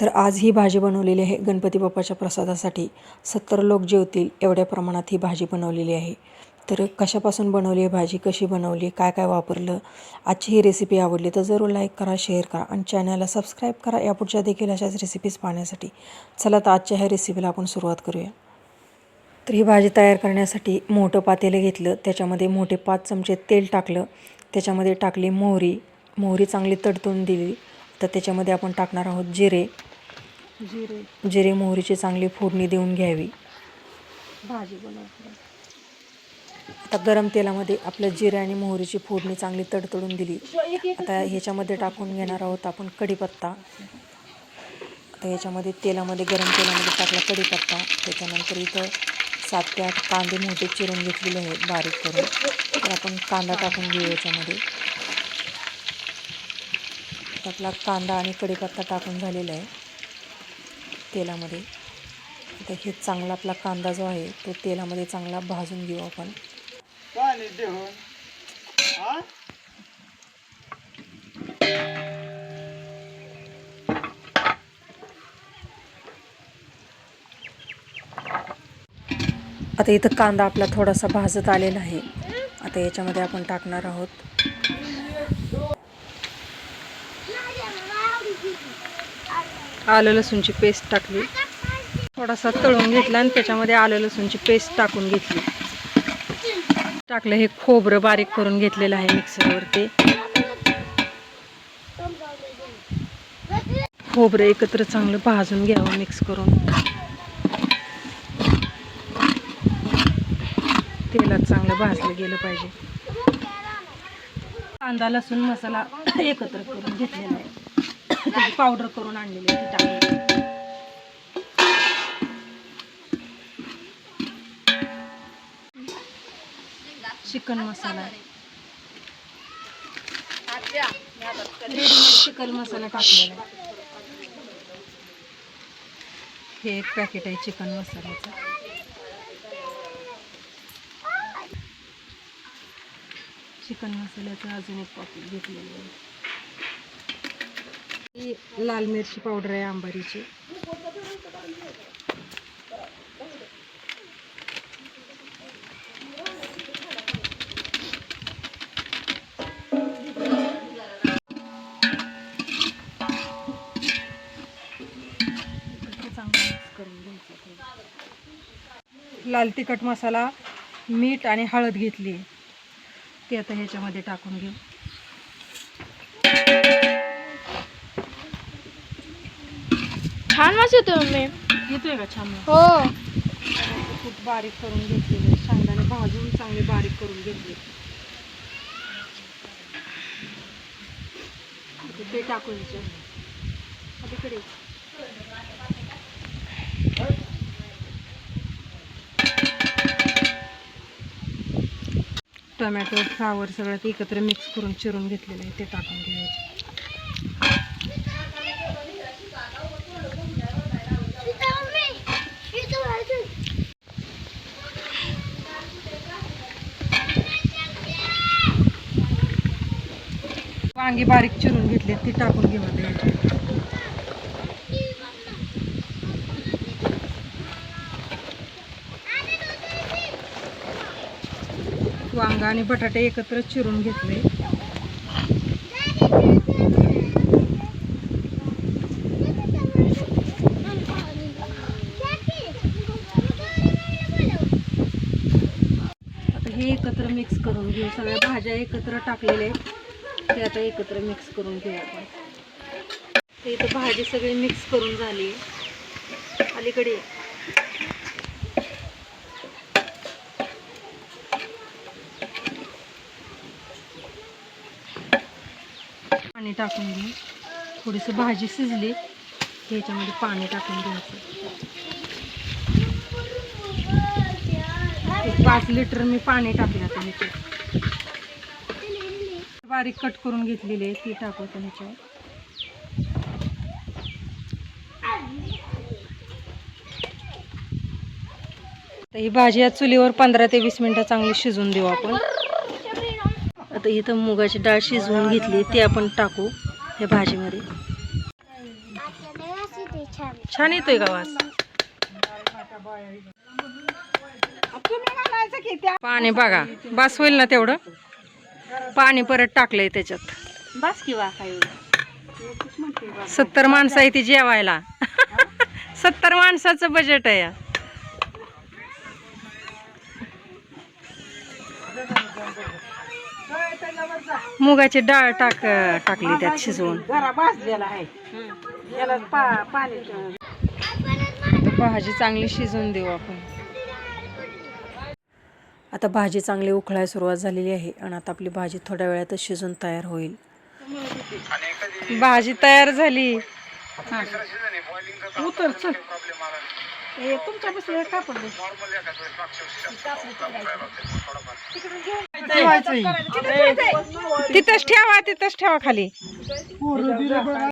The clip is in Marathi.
तर आज ही भाजी बनवलेली आहे गणपती बाप्पाच्या प्रसादासाठी. सत्तर लोक जेवतील एवढ्या प्रमाणात ही भाजी बनवलेली आहे. तर कशापासून बनवली आहे भाजी कशी बनवली काय काय वापरलं आजची ही रेसिपी आवडली तर जरूर लाईक करा शेअर करा आणि चॅनलला सबस्क्राईब करा. यापुढच्या देखील अशाच रेसिपीज पाहण्यासाठी. चला तर आजच्या ह्या रेसिपीला आपण सुरुवात करूया. तर ही भाजी तयार करण्यासाठी मोठं पातेलं घेतलं. त्याच्यामध्ये मोठे पाच चमचे तेल टाकलं. त्याच्यामध्ये टाकली मोहरी. मोहरी चांगली तडतून दिली. तर त्याच्यामध्ये आपण टाकणार आहोत जिरे. जिरे. जिरे मोहरीची चांगली फोडणी देऊन घ्यावी. भाजी बनवतो. आता गरम तेलामध्ये आपलं जिरे आणि मोहरीची फोडणी चांगली तडतडून दिली. आता ह्याच्यामध्ये टाकून घेणार आहोत आपण कढीपत्ता. आता याच्यामध्ये तेलामध्ये गरम तेलामध्ये टाकला कढीपत्ता. त्याच्यानंतर इथं सात ते आठ कांदे मोठे चिरून घेतलेले आहेत बारीक करून. तर आपण कांदा टाकून घेऊ याच्यामध्ये. आपला कांदा आणि कढीपत्ता टाकून झालेला आहे. तेलामध्ये. आता हे चांगला आपला कांदा जो आहे तो तेलामध्ये चांगला भाजून घेऊ आपण. आता इथं कांदा आपला थोडासा भाजत आलेला आहे. आता याच्यामध्ये आपण टाकणार आहोत. आलं लसूणची पेस्ट टाकली. थोडासा तळून घेतला आणि त्याच्यामध्ये आलं लसूणची पेस्ट टाकून घेतली. टाकलं हे खोबरं बारीक करून घेतलेलं आहे मिक्सरवरती. खोबरं एकत्र चांगलं भाजून घ्यावं मिक्स करून. तेलात चांगलं भाजलं गेलं पाहिजे. कांदा लसूण मसाला एकत्र करून घेतलेला आहे. त्याची पावडर करून आणलेली ती टाकली चिकन मसाला चिकन मसाला टाकलेला हे एक पॅकेट आहे चिकन मसाल्याचं चिकन मसाल्याचं अजून एक पॉकेट घेतलेलं आहे. ही लाल मिरची पावडर आहे आंबारीची. चांगलं लाल तिखट मसाला मीठ आणि हळद घेतली. ते आता ह्याच्यामध्ये टाकून घेऊ. छान वास येतो मम्मी. येतोय का छान हो. खूप बारीक करून घेतलेले शेंगदाणे भाजून चांगले बारीक करून घेतले आता ते टाकून. आता इकडे. टोमॅटो फ्लावर सगळं ते एकत्र मिक्स करून चिरून घेतलेलं आहे. ते टाकून घ्यायचे. वांगी बारीक चिरून घेतली ती टाकून घेऊ द्यायची वांगा आणि बटाटे एकत्र चिरून घेतले. आता हे एकत्र मिक्स करून घेऊ. सगळ्या भाज्या एकत्र टाकलेल्या ते आता एकत्र मिक्स करून घेऊ आपण. ते इथं भाजी सगळी मिक्स करून झाली. अलीकडे पाणी टाकून घेऊ थोडीसं भाजी शिजली ह्याच्यामध्ये पाणी टाकून घ्यायचं. पाच लिटर मी पाणी टाकलं आता ह्याच्यात बारीक कट करून घेतलेली आहे ती टाकू ह्याच्यावर तर ही भाजी या चुलीवर पंधरा ते वीस मिनटं चांगली शिजवून देऊ आपण. आता इथं मुगाची डाळ शिजवून घेतली ती आपण टाकू या भाजीमध्ये. छान येतोय का वास? पाणी बघा बस होईल ना तेवढं? पाणी परत टाकलंय त्याच्यात. बस किंवा सत्तर माणसं आहे ती जेवायला. सत्तर माणसाचं बजेट आहे या. मुगाची डाळ टाक टाकली त्यात शिजवून. भाजी चांगली शिजवून देऊ आपण. आता भाजी चांगली उकळायला सुरुवात झालेली आहे आणि आता आपली भाजी थोड्या वेळातच शिजून तयार होईल. भाजी तयार झाली. उतर चल. तुमच्या दे. तिथंच ठेवा तिथंच ठेवा खाली.